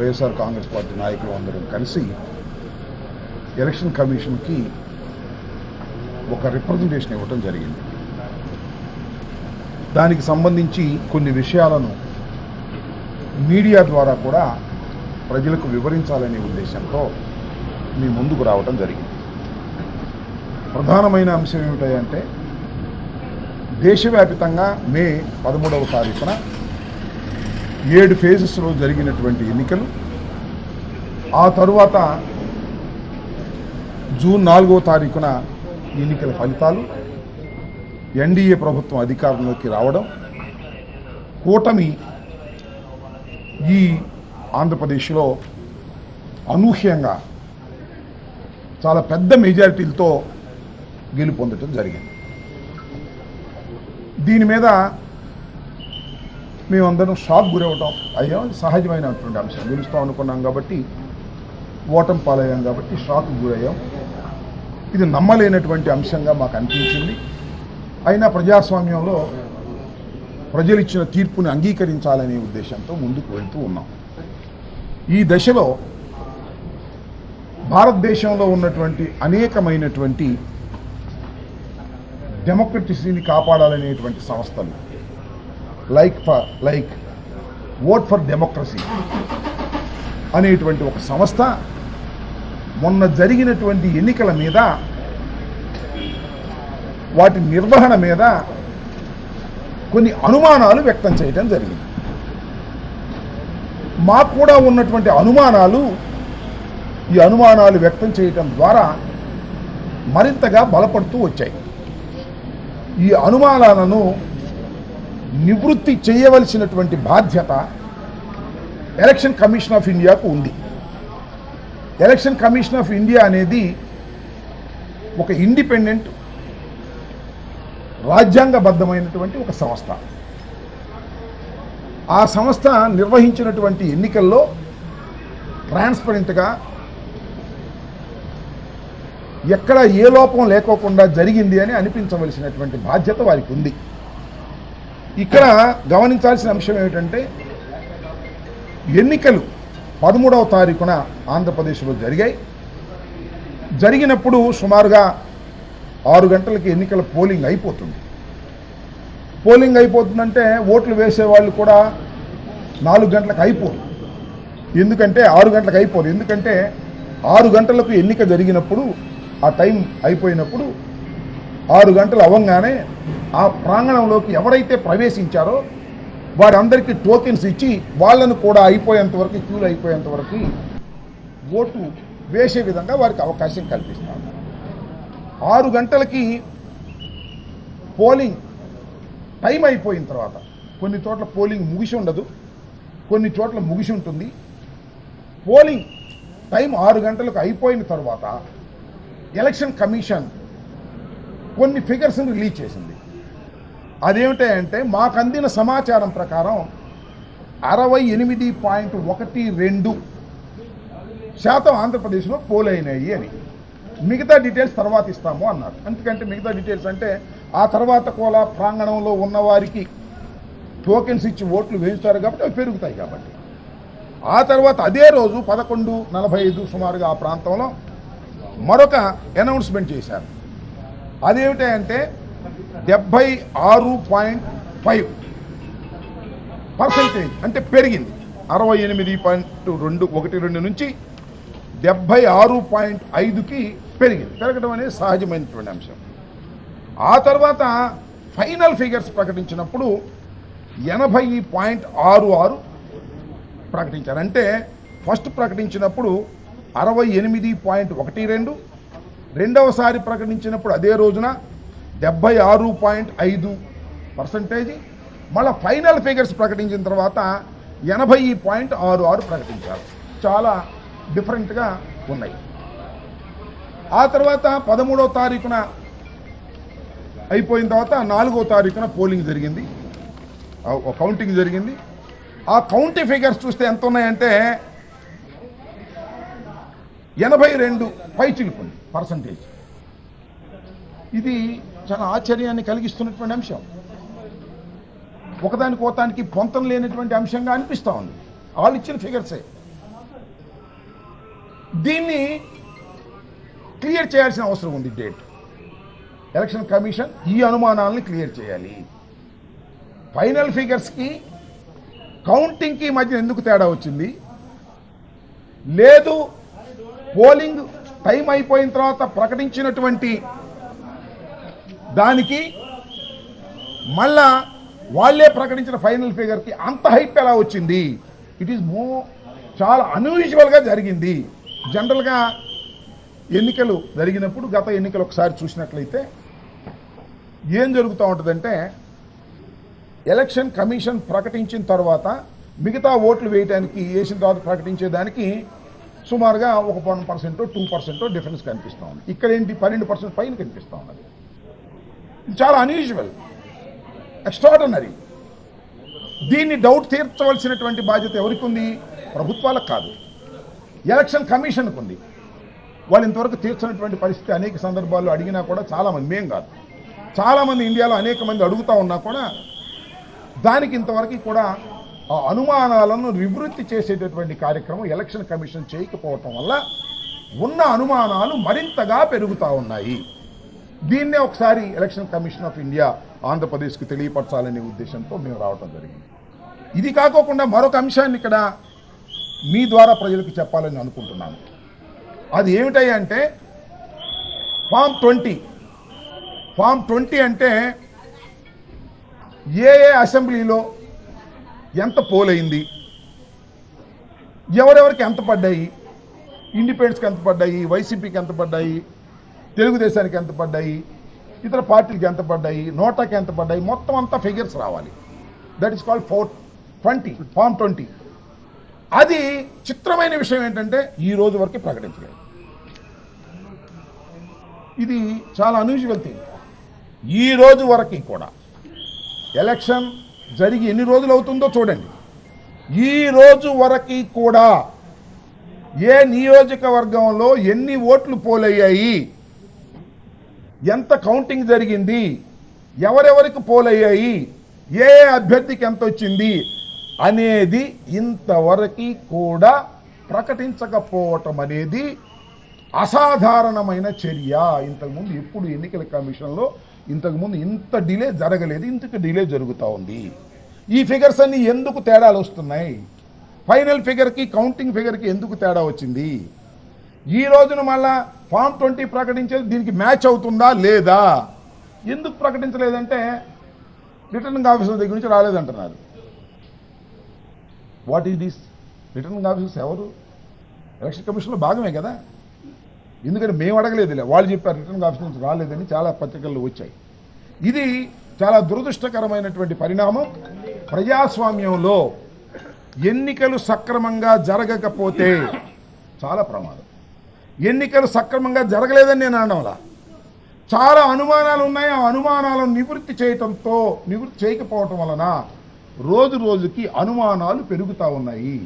YSR Congress party నాయకులు అందరం కలిసి ఎలక్షన్ కమిషన్కి ఒక రిప్రజెంటేషన్ ఇవ్వటం జరిగింది. దానికి సంబంధించి కొన్ని విషయాలను మీడియా ద్వారా కూడా ప్రజలకు వివరించాలనే ఉద్దేశంతో మీ ముందుకు రావటం జరిగింది. ప్రధానమైన అంశం ఏమిటంటే దేశవ్యాప్తంగా మే పదమూడవ తారీఖున ఏడు ఫేజెస్లో జరిగినటువంటి ఎన్నికలు. ఆ తరువాత జూన్ నాలుగో తారీఖున ఎన్నికల ఫలితాలు ఎన్డీఏ ప్రభుత్వం అధికారంలోకి రావడం కూటమి ఈ ఆంధ్రప్రదేశ్లో అనూహ్యంగా చాలా పెద్ద మెజారిటీలతో గెలుపొందటం జరిగింది. దీని మీద మేమందరం షాక్ గురవటం అయ్యా సహజమైనటువంటి అంశం. గెలుస్తాం అనుకున్నాం కాబట్టి ఓటం పాలయ్యాం కాబట్టి షాక్ గురయ్యాం. ఇది నమ్మలేనటువంటి అంశంగా మాకు అనిపించింది. అయినా ప్రజాస్వామ్యంలో ప్రజలు ఇచ్చిన తీర్పుని అంగీకరించాలనే ఉద్దేశంతో ముందుకు వెళ్తూ ఉన్నాం. ఈ దశలో భారతదేశంలో ఉన్నటువంటి అనేకమైనటువంటి డెమోక్రటసీని కాపాడాలనేటువంటి సంస్థలు like for like vote for democracy అనేటువంటి ఒక సంస్థ మొన్న జరిగినటువంటి ఎన్నికల మీద వాటి నిర్వహణ మీద కొన్ని అనుమానాలు వ్యక్తం చేయటం జరిగింది. మాకు కూడా ఉన్నటువంటి అనుమానాలు ఈ అనుమానాలు వ్యక్తం చేయటం ద్వారా మరింతగా బలపడుతూ వచ్చాయి. ఈ అనుమానాలను నివృత్తి చేయవలసినటువంటి బాధ్యత ఎలక్షన్ కమిషన్ ఆఫ్ ఇండియాకు ఉంది. ఎలక్షన్ కమిషన్ ఆఫ్ ఇండియా అనేది ఒక ఇండిపెండెంట్ రాజ్యాంగబద్ధమైనటువంటి ఒక సంస్థ. ఆ సంస్థ నిర్వహించినటువంటి ఎన్నికల్లో ట్రాన్స్పరెంట్గా ఎక్కడ ఏ లోపం లేకోకుండా జరిగింది అని అనిపించవలసినటువంటి బాధ్యత వారికి ఉంది. ఇక్కడ గమనించాల్సిన అంశం ఏమిటంటే ఎన్నికలు పదమూడవ తారీఖున ఆంధ్రప్రదేశ్లో జరిగాయి. జరిగినప్పుడు సుమారుగా ఆరు గంటలకి ఎన్నికల పోలింగ్ అయిపోతుంది. పోలింగ్ అయిపోతుందంటే ఓట్లు వేసే వాళ్ళు కూడా నాలుగు గంటలకు అయిపోరు. ఎందుకంటే ఆరు గంటలకు అయిపోరు. ఎందుకంటే ఆరు గంటలకు ఎన్నిక జరిగినప్పుడు ఆ టైం అయిపోయినప్పుడు ఆరు గంటలు అవ్వగానే ఆ ప్రాంగణంలోకి ఎవరైతే ప్రవేశించారో వారందరికీ టోకెన్స్ ఇచ్చి వాళ్ళను కూడా అయిపోయేంత వరకు క్యూలు అయిపోయేంత వరకు ఓటు వేసే విధంగా వారికి అవకాశం కల్పిస్తారు. ఆరు గంటలకి పోలింగ్ టైం అయిపోయిన తర్వాత కొన్ని చోట్ల పోలింగ్ ముగిసి ఉండదు కొన్ని చోట్ల ముగిసి ఉంటుంది. పోలింగ్ టైం ఆరు గంటలకు అయిపోయిన తర్వాత ఎలక్షన్ కమిషన్ కొన్ని ఫిగర్స్ని రిలీజ్ చేసింది. అదేమిటంటే మాకు అందిన సమాచారం ప్రకారం అరవై ఎనిమిది పాయింట్ ఒకటి రెండు శాతం ఆంధ్రప్రదేశ్లో పోలైనాయి అని. మిగతా డీటెయిల్స్ తర్వాత ఇస్తాము అన్నారు. ఎందుకంటే మిగతా డీటెయిల్స్ అంటే ఆ తర్వాత కూడా ప్రాంగణంలో ఉన్నవారికి టోకెన్స్ ఇచ్చి ఓట్లు వేయిస్తారు కాబట్టి అవి పెరుగుతాయి కాబట్టి. ఆ తర్వాత అదే రోజు పదకొండు నలభై ఐదు సుమారుగా ఆ ప్రాంతంలో మరొక అనౌన్స్మెంట్ చేశారు. అదేమిటంటే డెబ్బై ఆరు పాయింట్ ఫైవ్ పర్సంటేజ్ అంటే పెరిగింది. అరవై ఎనిమిది పాయింట్ రెండు ఒకటి రెండు నుంచి డెబ్బై ఆరు పాయింట్ ఐదుకి పెరిగింది. పెరగడం అనేది సహజమైనటువంటి అంశం. ఆ తర్వాత ఫైనల్ ఫిగర్స్ ప్రకటించినప్పుడు ఎనభై పాయింట్ ఆరు ఆరు ప్రకటించారు. అంటే ఫస్ట్ ప్రకటించినప్పుడు అరవై ఎనిమిది పాయింట్ ఒకటి రెండు రెండవసారి ప్రకటించినప్పుడు అదే రోజున డెబ్బై ఆరు పాయింట్ ఐదు పర్సంటేజ్ మళ్ళీ ఫైనల్ ఫిగర్స్ ప్రకటించిన తర్వాత ఎనభై పాయింట్ ఆరు ఆరు ప్రకటించారు. చాలా డిఫరెంట్గా ఉన్నాయి. ఆ తర్వాత పదమూడవ తారీఖున అయిపోయిన తర్వాత నాలుగో తారీఖున పోలింగ్ జరిగింది. కౌంటింగ్ జరిగింది. ఆ కౌంటింగ్ ఫిగర్స్ చూస్తే ఎంత ఉన్నాయంటే ఎనభై రెండు పైచిలుకుంది పర్సంటేజ్ ఇది చాలా ఆశ్చర్యాన్ని కలిగిస్తున్నటువంటి అంశం. ఒకదానికి ఒకదానికి పొంతం లేనటువంటి అంశంగా అనిపిస్తూ ఉంది. వాళ్ళు ఇచ్చిన ఫిగర్సే దీన్ని క్లియర్ చేయాల్సిన అవసరం ఉంది డేట్ ఎలక్షన్ కమిషన్ ఈ అనుమానాలను క్లియర్ చేయాలి. ఫైనల్ ఫిగర్స్కి కౌంటింగ్కి మధ్య ఎందుకు తేడా వచ్చింది? లేదు పోలింగ్ టైం అయిపోయిన తర్వాత ప్రకటించినటువంటి దానికి మళ్ళా వాళ్ళే ప్రకటించిన ఫైనల్ ఫిగర్కి అంత హైప్ ఎలా వచ్చింది? ఇట్ ఈస్ మో చాలా అన్యూజువల్గా జరిగింది. జనరల్గా ఎన్నికలు జరిగినప్పుడు గత ఎన్నికలు ఒకసారి చూసినట్లయితే ఏం జరుగుతూ ఉంటుందంటే ఎలక్షన్ కమిషన్ ప్రకటించిన తర్వాత మిగతా ఓట్లు వేయడానికి వేసిన తర్వాత ప్రకటించేదానికి సుమారుగా ఒక one percent two percent difference కనిపిస్తూ ఉంది. ఇక్కడ ఏంటి? పన్నెండు పర్సెంట్ పైన కనిపిస్తూ ఉన్నది. చాలా అన్యూజువల్ ఎక్స్ట్రాడనరీ దీన్ని డౌట్ తీర్చవలసినటువంటి బాధ్యత ఎవరికి ఉంది ప్రభుత్వాలకు కాదు. ఎలక్షన్ కమిషన్కు ఉంది వాళ్ళు ఇంతవరకు తీర్చినటువంటి పరిస్థితి అనేక సందర్భాల్లో అడిగినా కూడా చాలామంది మేం కాదు. చాలామంది ఇండియాలో అనేక మంది అడుగుతా ఉన్నా కూడా దానికి ఇంతవరకు కూడా ఆ అనుమానాలను నివృత్తి చేసేటటువంటి కార్యక్రమం ఎలక్షన్ కమిషన్ చేయకపోవటం వల్ల ఉన్న అనుమానాలు మరింతగా పెరుగుతూ ఉన్నాయి. దీన్నే ఒకసారి ఎలక్షన్ కమిషన్ ఆఫ్ ఇండియా ఆంధ్రప్రదేశ్కి తెలియపరచాలనే ఉద్దేశంతో మేము రావటం జరిగింది. ఇది కాకోకుండా మరొక అంశాన్ని ఇక్కడ మీ ద్వారా ప్రజలకు చెప్పాలని అనుకుంటున్నాను. అది ఏమిటంటే అంటే ఫామ్ ట్వంటీ. ఫామ్ ట్వంటీ అంటే ఏ ఏ అసెంబ్లీలో ఎంత పోలైంది? ఎవరెవరికి ఎంత పడ్డాయి? ఇండిపెండెన్స్కి ఎంత పడ్డాయి? వైసీపీకి ఎంత పడ్డాయి? తెలుగుదేశానికి ఎంత పడ్డాయి? ఇతర పార్టీలకి ఎంత పడ్డాయి? నోటాకి ఎంత పడ్డాయి? మొత్తం అంతా ఫిగర్స్ రావాలి. That is called four twenty form twenty అది చిత్రమైన విషయం ఏంటంటే ఈ రోజు వరకు ప్రకటించలేదు. ఇది చాలా అన్యూజువల్ థింగ్ ఈ రోజు వరకు కూడా. ఎలక్షన్ జరిగి ఎన్ని రోజులు అవుతుందో చూడండి. ఈ రోజు వరకు కూడా ఏ నియోజకవర్గంలో ఎన్ని ఓట్లు పోలయ్యాయి ఎంత కౌంటింగ్ జరిగింది ఎవరెవరికి పోలయ్యాయి ఏ ఏ అభ్యర్థికి ఎంత వచ్చింది అనేది ఇంతవరకు కూడా ప్రకటించకపోవటం అనేది అసాధారణమైన చర్య. ఇంతకుముందు ఎప్పుడు ఎన్నికల కమిషన్లో ఇంతకుముందు ఇంత డిలే జరగలేదు ఇంతకు డిలే జరుగుతూ ఉంది. ఈ ఫిగర్స్ అన్నీ ఎందుకు తేడాలు వస్తున్నాయి? ఫైనల్ ఫిగర్కి కౌంటింగ్ ఫిగర్కి ఎందుకు తేడా వచ్చింది? ఈ రోజున మళ్ళా ఫామ్ ట్వంటీ ప్రకటించేది దీనికి మ్యాచ్ అవుతుందా లేదా? ఎందుకు ప్రకటించలేదంటే రిటర్నింగ్ ఆఫీసర్ దగ్గర నుంచి రాలేదంటున్నారు. What is this returning officers ఎవరు? ఎలక్షన్ కమిషన్లో భాగమే కదా. ఎందుకంటే మేము అడగలేదులే. వాళ్ళు చెప్పారు రిటర్నింగ్ ఆఫీస్ నుంచి రాలేదని చాలా పత్రికల్లో వచ్చాయి. ఇది చాలా దురదృష్టకరమైనటువంటి పరిణామం. ప్రజాస్వామ్యంలో ఎన్నికలు సక్రమంగా జరగకపోతే చాలా ప్రమాదం. ఎన్నికలు సక్రమంగా జరగలేదని నేను అనడంలా. చాలా అనుమానాలు ఉన్నాయి. ఆ అనుమానాలను నివృత్తి చేయటంతో నివృత్తి చేయకపోవటం వలన రోజు రోజుకి అనుమానాలు పెరుగుతూ ఉన్నాయి.